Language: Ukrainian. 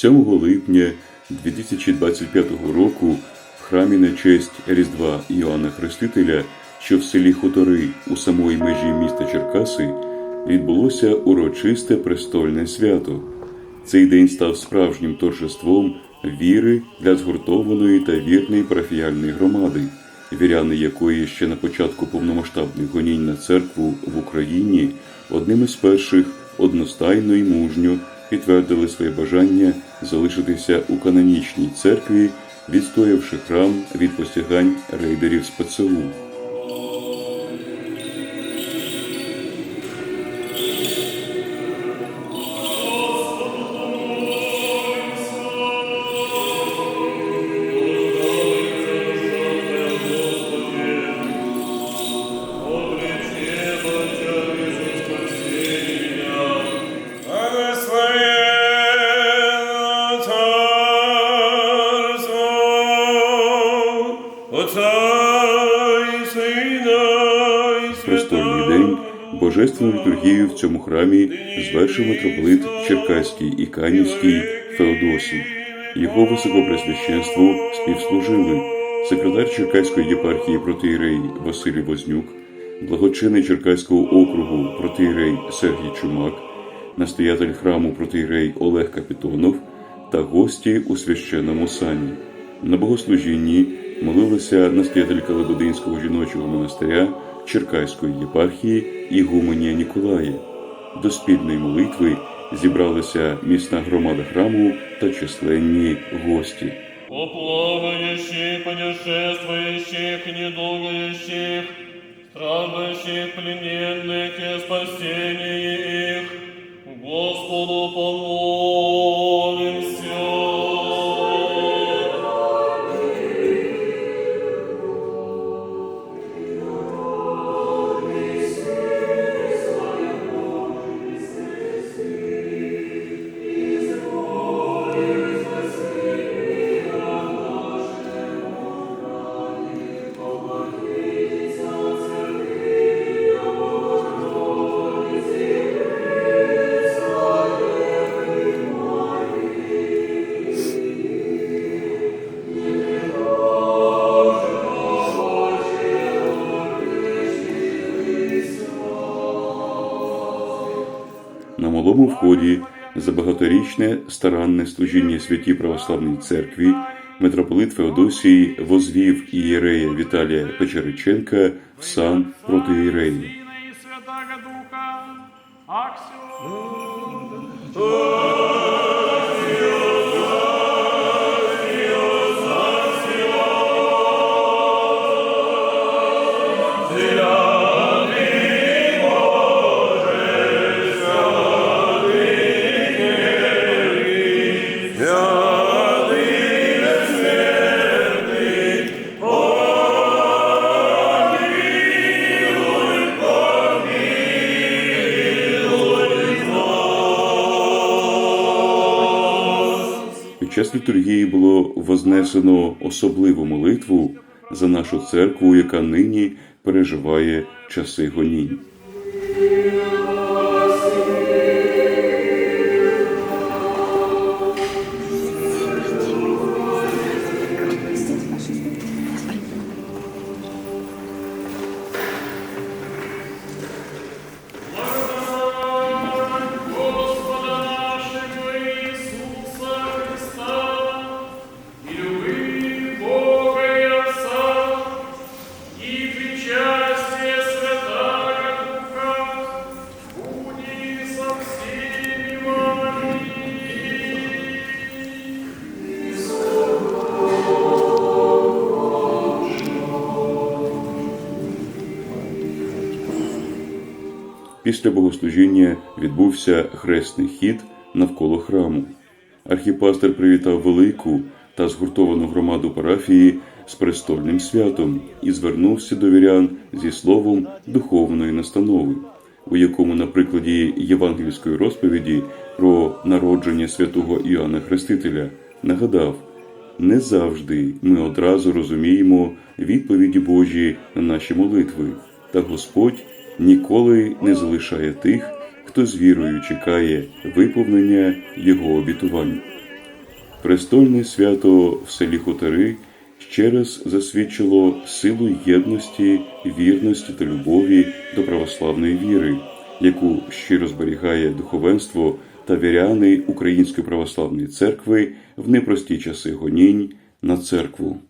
7 липня 2025 року в храмі на честь Різдва Іоанна Хрестителя, що в селі Хутори у самої межі міста Черкаси, відбулося урочисте престольне свято. Цей день став справжнім торжеством віри для згуртованої та вірної парафіяльної громади, віряни якої ще на початку повномасштабних гонінь на церкву в Україні одним із перших одностайно і мужньо підтвердили своє бажання залишитися у канонічній церкві, відстоявши храм від посягань рейдерів з ПЦУ. Престольний день божественну літургію в цьому храмі звершив митрополит Черкаський і Канівський Феодосій. Його високопресвященству співслужили секретар Черкаської єпархії протиєрей Василій Вознюк, благочинний Черкаського округу протиєрей Сергій Чумак, настоятель храму протиєрей Олег Капітонов та гості у священному сані. На богослужінні молилася настоятелька Лебединського жіночого монастиря Черкаської єпархії Ігуменія Ніколая. До спільної молитви зібралася місна громада храму та численні гості. О плавающих, путешествующих, недугающих, страждущих, плененных и спасение их, Господу помолимся. Малому вході за багаторічне старанне служіння святій православній церкві митрополит Феодосій возвів ієрея Віталія Печериченка в сан протиєреї. Сына час літургії було вознесено особливу молитву за нашу церкву, яка нині переживає часи гонінь. Після богослужіння відбувся хресний хід навколо храму. Архіпастер привітав велику та згуртовану громаду парафії з престольним святом і звернувся до вірян зі словом духовної настанови, у якому на прикладі євангельської розповіді про народження святого Іоанна Хрестителя нагадав, не завжди ми одразу розуміємо відповіді Божі на наші молитви, та Господь ніколи не залишає тих, хто з вірою чекає виповнення Його обітувань. Престольне свято в селі Хутори ще раз засвідчило силу єдності, вірності та любові до православної віри, яку щиро зберігає духовенство та віряни Української православної церкви в непрості часи гонінь на церкву.